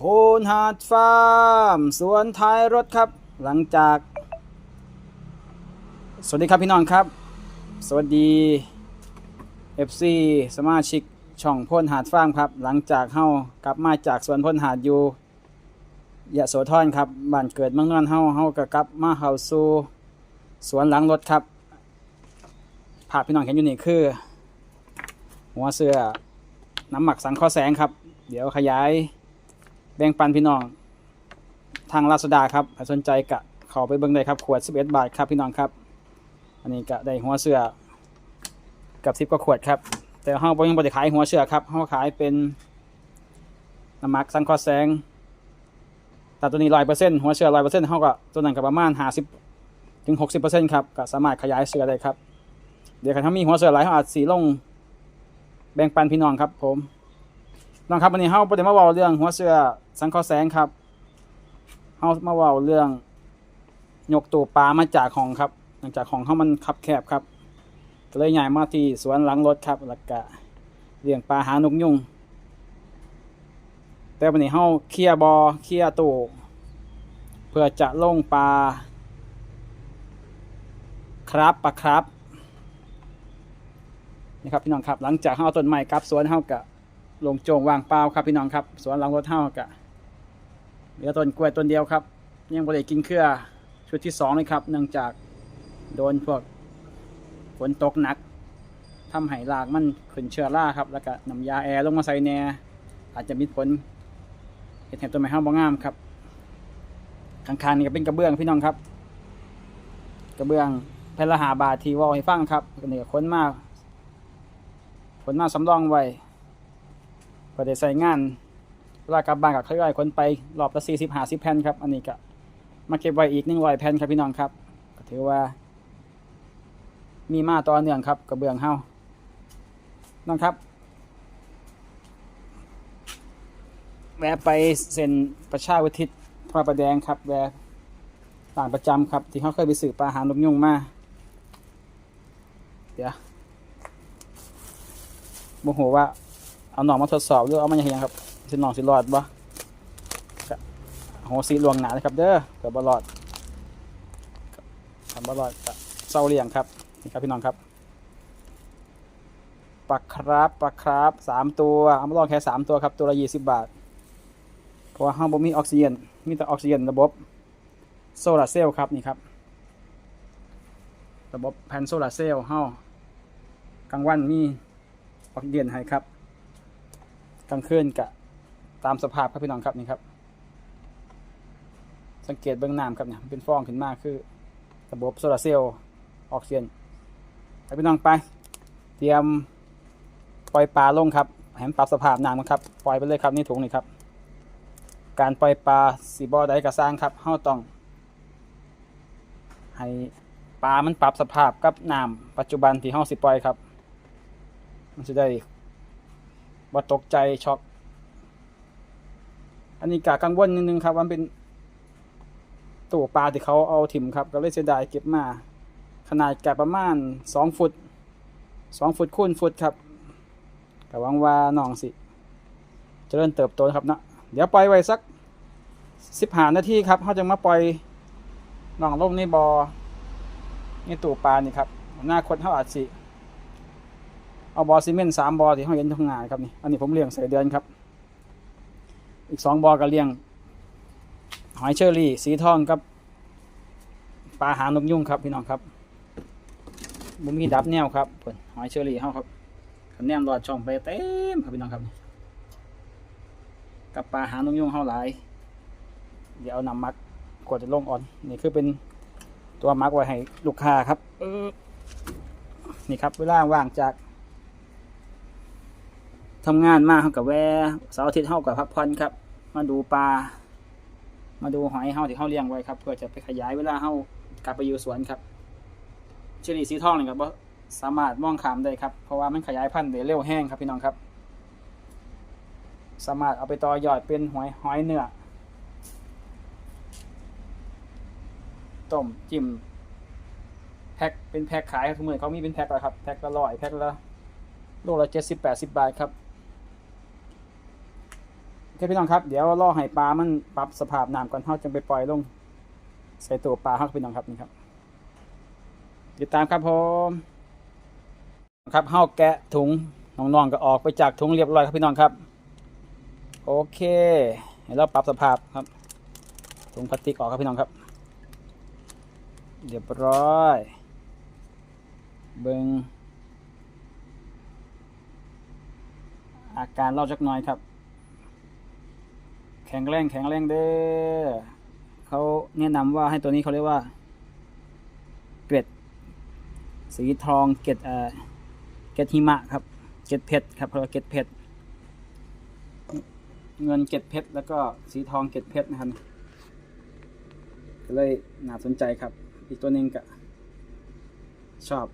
โพนหาดฟาร์ม สวนท้ายรถครับ หลังจาก สวัสดีครับพี่น้องครับ สวัสดี FC สมาชิกช่องพ่นหาดฟาร์มครับ หลังจากเฮากลับมาจากสวนพ่นหาดอยู่ยะโสธรครับบ้านเกิดเมืองนอนเฮาเฮากกลับมาเข้าสู่สวนหลังรถครับภาพพี่น้องเห็นอยู่นี่คือ หัวเสื้อน้ำหมักสังเคราะห์แสงครับ เดี๋ยวขยาย แบ่งปันพี่น้อง ทางลาซาดาครับสนใจกะเข้าไปเบิ่งได้ครับ ขวด 11 บาทครับพี่น้องครับ อันนี้ก็ได้หัวเสื้อกับ10กว่าขวดครับ แต่เฮาบ่ยังบ่ได้ขายหัวเสื้อครับเฮาขายเป็นน้ำมักสังคราะห์แสงแต่ตัวนี้100%หัวเสื้อ100%เฮาก็ตัวนั้นก็ประมาณ50ถึง60%ครับก็สามารถขยายเสื้อได้ครับ เดี๋ยวถ้ามีหัวเสื้อหลายเฮาอาจสิลงแบ่งปันพี่น้องครับผม น้องครับวันนี้เฮาบ่ได้มาเว้าเรื่อง หัวเสือสังเคราะห์แสงครับเฮามาเว้าเรื่อง ยกตู้ปลามาจากห้องครับหลังจากห้องเฮามันคับแคบครับก็เลยย้ายมาที่สวนหลังรถครับแล้วก็เลี้ยงปลาหานกยุงแต่วันนี้เฮาเคลียบอเคลียตู้เพื่อจะลงปลาครับปลาครับนี่ครับพี่น้องครับ หลังจากเฮาเอาต้นไม้กลับสวนเฮาก็ ลงโจงวางเปล่าครับพี่น้องครับ สวนหลังรถเท่ากะเหลือต้นกล้วยต้นเดียวครับ ยังบริกินเครือชุดที่สองเลยครับ เนื่องจากโดนพวกฝนตกหนักทำให้รากมันขึ้นเชื้อราครับ แล้วก็น้ำยาแอร์ลงมาใส่แน่อาจจะมีผลเห็นเห็นต้นไม้ห้ามบ่งามครับข้างๆนี่ก็เป็นกระเบื้องพี่น้องครับ กระเบื้องแผ่นละหาบาททีว่าให้ฟังครับก็นี่ก็ค้นมาค้นมาสำรองไว้ ก็ได้ใส่งานเวลากลับบ้านกับค่อยๆคนไปรอบละสี่สิบห้าสิบแผ่นครับ อันนี้ก็มาเก็บไว้อีกหนึ่งร้อยแผ่นครับพี่น้องครับ ก็ถือว่า มีมาต่อเนื่องครับกระเบื้องเฮาน้องครับแวะไปเซ็นประชาวิทิตพระประแดงครับแวะต่านประจำครับ ที่เขาเคยไปสืบปลาหานกยุงมาเดี๋ยวโมโหว่า เอาหนองมาทดสอบหรือเอามาอย่างไรครับสิหนองสิรอดบ่โหสีลวงหนาเลยครับเด้อเกิดบ่รอดทำบ่รอดเศร้าเลียงครับนี่ครับพี่น้องครับปลาครับปลาครับสามตัวเอามาลองแค่สามตัวครับตัวละยี่สิบบาทเพราะว่าห้องบ่มีออกซิเจนมีแต่ออกซิเจนระบบโซลาร์เซลล์ครับนี่ครับ ระบบแผ่นโซลาร์เซลล์เฮากลางวันมีออกซิเจนให้ครับ กลางคืนกะตามสภาพครับพี่น้องครับนี่ครับ สังเกตเบื้องน้ำครับเนี่ยเป็นฟองขึ้นมาคือระบบโซลารเซลล์ออกซิเจนไปพี่น้องไป เตรียมปล่อยปลาลงครับให้มันปรับสภาพน้ำนะครับ ปล่อยไปเลยครับนี่ถุงนี่ครับ การปล่อยปลาสีบอใดกระสร้างครับเฮาต้อง ให้ปลามันปรับสภาพกับน้ำปัจจุบันที่เฮาสิปล่อยครับ มันจะได้ ว่าตกใจช็อกอันนี้กากังวลนิดนึงครับว่ามันเป็นตู้ปลาที่เขาเอาถิ่มครับ ก็เลยเสียดายเก็บมา ขนาดกะประมาณสองฟุตสองฟุตคูณฟุตครับก็หวังว่าน้องสิเจริญเติบโตครับเนาะเดี๋ยวปล่อยไว้สักสิบห้านาทีครับเขาจะมาปล่อยน้องลงในบอ่อในตู้ปลานี่ครับหน้าคนเขาอาจสิ เอาบอซีเมนต์สามบอที่ห้องเย็นทำงานครับนี่อันนี้ผมเลี้ยงใส่เดือนครับ อีกสองบอก็เลี้ยง หอยเชอรี่ สีทองกับปลาหางนกยุ่งครับพี่น้องครับบุมีดับแนวครับเพิ่นหอยเชอรี่เฮาครับคะแนนรอดช่องไปเต็มครับพี่น้องครับ กับปลาหางนกยุ่งเฮาหลาย เดี๋ยวเอานำมักกดจะลงอ่อนนี่คือเป็นตัวมักไว้ให้ลูกค้าครับนี่ครับเวลาว่างจาก ทำงานมาเขากับแวเสาร์อาทิตย์เขากับพักผ่อนครับ มาดูปลา มาดูหอยเขาที่เขาเลี้ยงไว้ครับ เพื่อจะไปขยายเวลาเขากลับไปอยู่สวนครับเชอรี่สีทองเนี่ยครับว่าสามารถมองขามได้ครับ เพราะว่ามันขยายพันธุ์ได้เร็วแห้งครับพี่น้องครับ สามารถเอาไปต่อยอดเป็นหอยหอยเนื้อต้มจิ้มแพ็คเป็นแพ็คขายครับทุกเมื่อเขามีเป็นแพ็คแล้วครับ แพ็คละร้อยแพ็คละโลละเจ็ดสิบแปดสิบบาทครับ เคพี่น้องครับ เดี๋ยวรอให้ปลามันปรับสภาพน้ำก่อนเฮาจึงไปปล่อยลง ใส่ตัวปลาครับพี่น้องครับนี่ครับ ติดตามครับผมครับเฮาแกะถุงน้องๆก็ออกไปจากถุงเรียบร้อยครับพี่น้องครับ โอเคให้เราปรับสภาพครับถุงพลาสติกออกครับพี่น้องครับ เรียบร้อย เบิงอาการเล่าจักหน่อยครับ แข็งแรงแข็งแรงเด้อเขาแนะนำว่าให้ตัวนี้เขาเรียกว่า เกล็ด สีทองเกล็ดเอ่อเกล็ดหิมะครับ เกล็ดเพชรครับเพราะเกล็ดเพชรเงินเกล็ดเพชรแล้วก็สีทองเกล็ดเพชรนะครับก็เลยน่าสนใจครับ อีกตัวหนึ่งก็ชอบ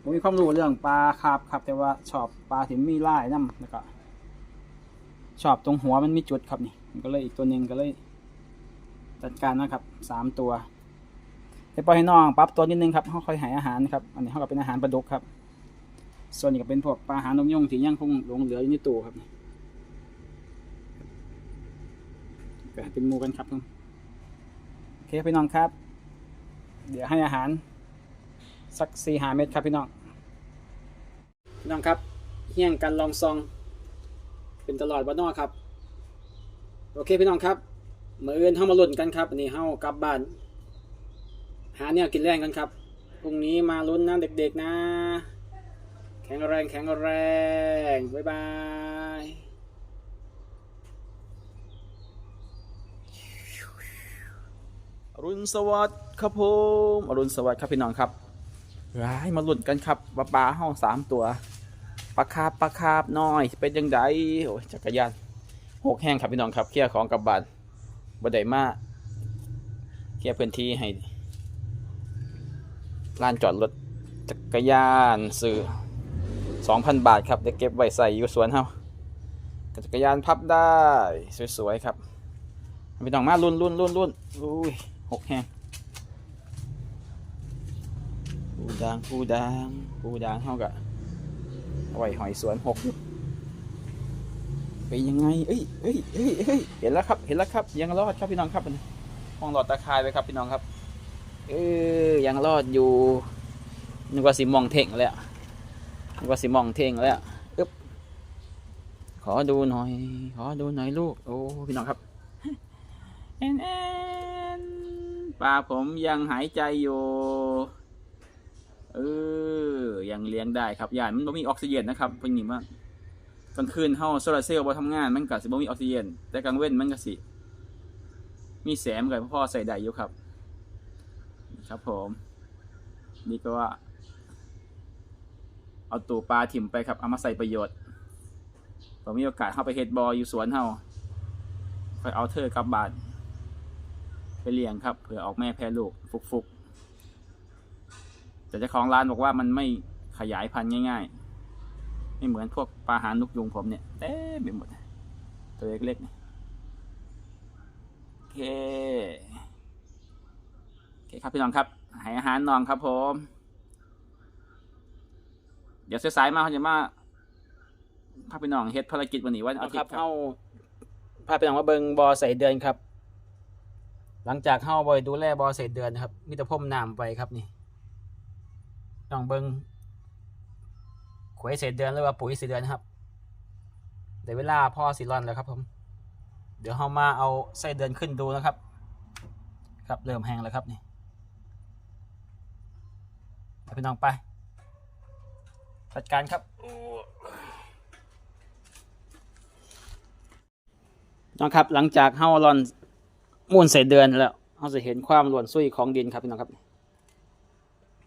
ผมมีความรู้เรื่องปลาคาบครับ แต่ว่าชอบปลาที่มีลายน้ำแล้วก็ ชอบตรงหัวมันมีจุดครับนี่ก็เลยอีกตัวหนึ่งก็เลยจัดการนะครับสามตัวไปปล่อยให้น้องปรับตัวนิดนึงครับเขาค่อยใหายอาหารครับอันนี้เขาก็เป็นอาหารปลาดุกครับ ส่วนนี้ก็เป็นพวกปลาหางนกยุงที่ยังคงหลงเหลืออยู่ในตู้ครับก็เป็นมูกันครับผมโอเคพี่น้องครับ เดี๋ยวให้อาหาร สักสี่หาเม็ดครับพี่น้องพี่น้องครับเฮี้ยงกันลองซอง เป็นตลอดวันนอกครับ โอเคพี่น้องครับมื่ออื่นเฮามาลุ้นกันครับนนี้เฮากลับบ้าน หาเนี่ยกินแรงกันครับพรุ่งนี้มาลุ้นนะเด็กๆนะ แข็งแรงแข็งแรงบ๊ายบายอรุณสวัสดิ์ครับผมอรุณสวัสดิ์ครับพี่น้องครับร้ายมาลุ้นกันครับว่าปลาเฮาสามตัว ปลาคาบปลาคาบน้อย เป็นยังไงโอ้ยจักรยานหกแห้งครับพี่น้องครับเคลียร์ของกับบานบ่ได้มาเคลียร์พื้นที่ให้ลานจอดรถจักรยานซื้อ2,000บาทครับได้เก็บไว้ใส่อยู่สวนเฮาจักรยานพับได้สวยๆครับพี่น้องมารุ่นรุ่นรุ่นรุ่นอุ้ยหกแห้งปูดางปูดางปูดางเฮากะเอาไว้หอยสวนหกอยู่เป็นยังไง เอ้ยเอ้ยเอ้ยเอ้ยเห็นแล้วครับ เห็นแล้วครับ ยังรอดครับพี่น้องครับห้องหลอดตะคายไปครับพี่น้องครับ เออยังรอดอยู่นึกว่าสิมองเท่งแล้วนึกว่าสิมองเท่งแล้วอึ๊บขอดูหน่อย ขอดูหน่อยลูก โอ้พี่น้องครับเอ็นเอ็นปลาผมยังหายใจอยู่ เออยังเลี้ยงได้ครับยานมันไม่มีออกซิเจนนะครับเป็นอย่างนี้มากลางคืนเฮาโซลาร์เซลล์บ่ทำงานมันก็สิบ่มีออกซิเจนแต่กลางเว้นมันก็สิ มีแสงก็พอใส่ได้อยู่ครับ ครับผม นี่ก็ว่า เอาตัวปลาถิ่มไปครับเอามาใส่ประโยชน์พอมีโอกาสเข้าไปเฮ็ดบออยู่สวนเฮาค่อยเอาเธอกลับบ้านไปเลี้ยงครับเผื่อออกแม่แพร่ลูกฟุกๆ แต่เจ้าของร้านบอกว่ามันไม่ขยายพันธุ์ง่าย ๆ ไม่เหมือนพวกปลาหางนกยุงผมเนี่ยเต้ไปหมด ตัวเล็กๆโอเคโอเคครับพี่น้องครับให้อาหารน้องครับผม เดี๋ยวสายๆมาเขาจะมาพาพี่น้องเฮ็ดภารกิจวันนี้วันอาทิตย์ครับเฮาพาพี่น้องมาเบิงบอใส่เดือนครับ หลังจากเฮาบ่อยดูแลบอใส่เดือนครับมีแต่พ่มน้ำไปครับนี่ ต้องเบิ่งขวยเศษเดือนหรือว่าปุ๋ยเศษเดือนครับเดี๋ยวเวลาพ่อสิรอนแล้วครับผม เดี๋ยวเรามาเอาไส้เดือนขึ้นดูนะครับ ครับเริ่มแห้งแล้วครับนี่ไปพี่น้องไปจัดการครับน้องครับหลังจากเฮารอนมูลเศษเดือนแล้วเราจะเห็นความหลวนซุยของดินครับพี่น้องครับ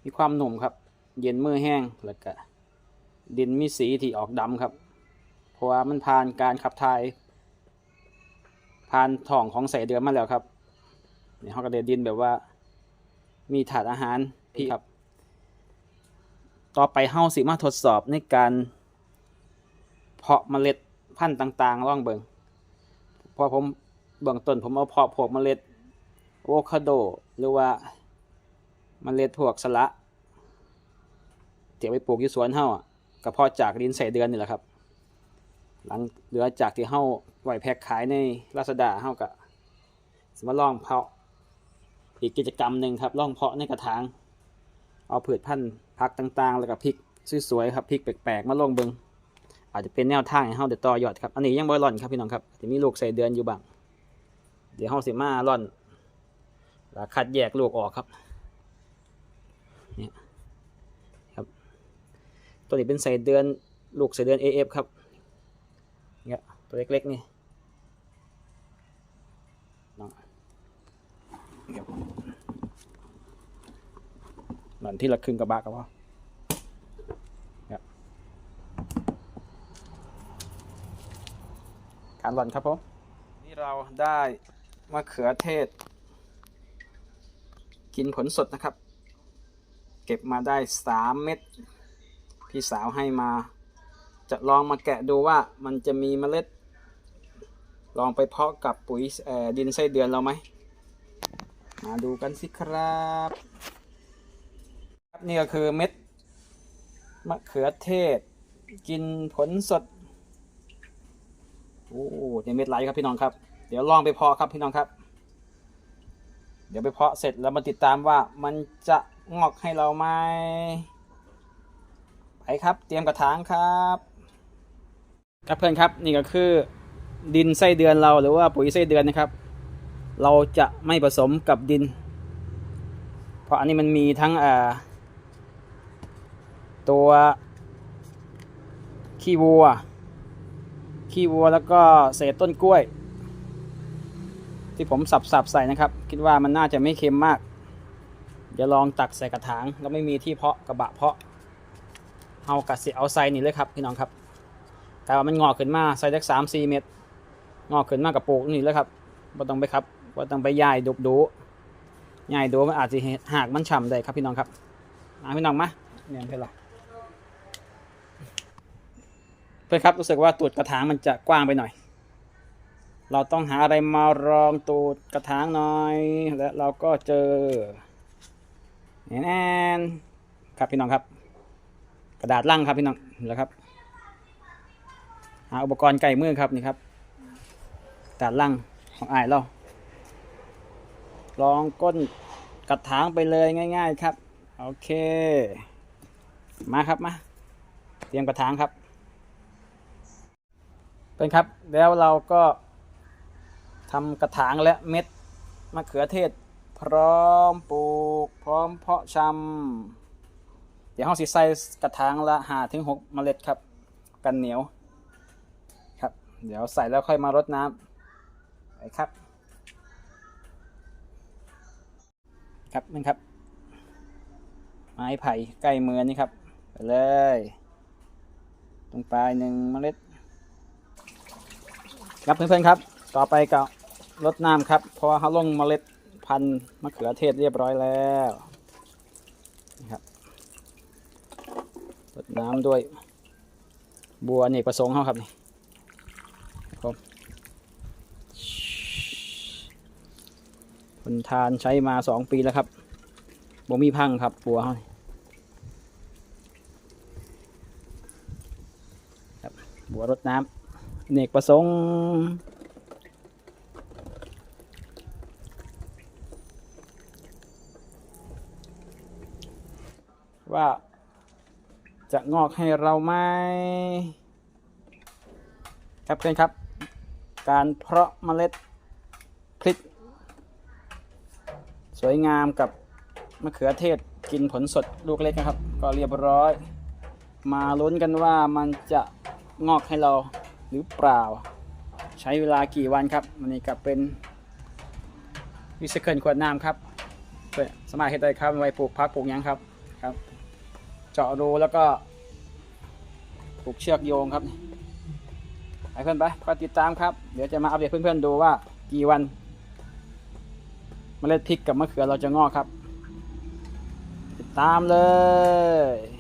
มีความหนุ่มครับ เย็นมือแห้งแล้วก็ดินมีสีที่ออกดำครับ เพราะว่ามันผ่านการขับถ่าย ผ่านท้องของใส่เดือนมาแล้วครับนี่เขาก็เดดินแบบว่า มีถาดอาหารพี่ครับ ต่อไปเฮาสิมาทดสอบในการ เพาะเมล็ดพันธุ์ต่างๆล่องเบิงพอผมเบื้องต้นผมเอาเพาะพวกเมล็ดโอคาโด หรือว่าเมล็ดพวกสละ เดี๋ยไปปลูกอยู่สวนเฮาอะก็เพอจากดินใส่เดือนนี่แหละครับ หลังเหลือจากที่เฮาไหวแพ็คขายในลาซาด้าเฮาก็สมาลองเพาะ อีกกิจกรรมหนึ่งครับล่องเพาะในกระถาง เอาผืชพันธุ์พักต่างๆ แล้วก็พริกสวยๆครับพริกแปลกๆมาลงเบิงอาจจะเป็นแนวทางให้เฮาเดี๋ยวต่อยอดครับอันนี้ยังบ่ร่อนครับพี่น้องครับจะมีลูกใส่เดือนอยู่บ้างเดี๋ยวเฮาสิมาร่อนแล้วคัดแยกลูกออกครับเนี่ย ตัวนี้เป็นใส่เดือนลูกใส่เดือน AF ครับเนี่ยตัวเล็กๆนี่น้องหลันที่ละครึ่งกระบะก็พอครับการหล่อนครับผม นี่เราได้มะเขือเทศ กินผลสดนะครับ เก็บมาได้สามเม็ด พี่สาวให้มา จะลองมาแกะดูว่ามันจะมีเมล็ด ลองไปเพาะกับปุ๋ยดินไส้เดือนเราไหม มาดูกันสิครับครับนี่ก็คือเม็ดมะเขือเทศ กินผลสดโอ้เนี่ยเม็ดไหลครับพี่น้องครับ เดี๋ยวลองไปเพาะครับพี่น้องครับ เดี๋ยวไปเพาะเสร็จแล้วมาติดตามว่ามันจะงอกให้เราไหม ไปครับเตรียมกระถางครับครับเพื่อนครับนี่ก็คือดินไส้เดือนเราหรือว่าปุ๋ยไส้เดือนนะครับ เราจะไม่ผสมกับดิน เพราะอันนี้มันมีทั้งตัวขี้วัว ขี้วัวแล้วก็เศษต้นกล้วย ที่ผมสับๆใส่นะครับ คิดว่ามันน่าจะไม่เค็มมาก เดี๋ยวลองตักใส่กระถางแล้วไม่มีที่เพาะกระบะเพาะ เอากระสิเอาใส่นี่เลยครับพี่น้องครับกลายว่ามันงอกขึ้นมาใส่ได้สามสี่เมตรงอกขึ้นมากับปลูกนี่เลยครับบ่ต้องไปครับบ่ต้องไปย่ายดุบดูย่ายดูมันอาจจะหักมันฉ่ำได้ครับพี่น้องครับมาพี่น้องมาเนี่ยเพื่อนเราเพื่อนครับรู้สึกว่าตูดกระถางมันจะกว้างไปหน่อย เราต้องหาอะไรมารองตูดกระถางหน่อย และเราก็เจอแน่นครับพี่น้องครับ กระดาษลังครับพี่น้องแล้วครับหาอุปกรณ์ไก่มือครับนี่ครับกระดาษลังของอ้ายเราลองก้นกระถางไปเลยง่าย ๆ ครับโอเค มาครับมาเตรียมกระถางครับเป็นครับแล้วเราก็ทำกระถางและเม็ดมะเขือเทศ พร้อมปลูก พร้อมเพาะชำ เดี๋ยวเราสิใส่กระถางละห้าถึงหกเมล็ดครับ กันเหนียวครับ เดี๋ยวใส่แล้วค่อยมารดน้ำไปครับ ครับนี่ครับ ไม้ไผ่ใกล้มือนี่ครับ ไปเลย ตรงปลายหนึ่งเมล็ด ครับเพื่อนๆครับ ต่อไปก็รดน้ำครับ เพราะว่าเขาลงเมล็ดพันธุ์มะเขือเทศเรียบร้อยแล้วนะครับ รดน้ำด้วยบัวเนกประสงค์เขาครับนี่ครับคนทานใช้มาสองปีแล้วครับบ่มีพังครับบัวเขาครับบัวรดน้ำเนกประสงค์ว่า จะงอกให้เราไหมครับเพื่อนครับ การเพาะเมล็ดพริก สวยงามกับมะเขือเทศกินผลสดลูกเล็กนะครับ ก็เรียบร้อย มาลุ้นกันว่ามันจะงอกให้เราหรือเปล่า ใช้เวลากี่วันครับมันนี่ก็เป็นวิสเคิลขวดน้ำครับสามารถเห็นได้ครับไว้ปลูกพักปลูกยังครับ เจาะรูแล้วก็ผูกเชือกโยงครับไปเพื่อนไปก็ติดตามครับ เดี๋ยวจะมาอัปเดตเพื่อนๆดูว่ากี่วันเมล็ดพริกกับมะเขือเราจะงอกครับ ติดตามเลย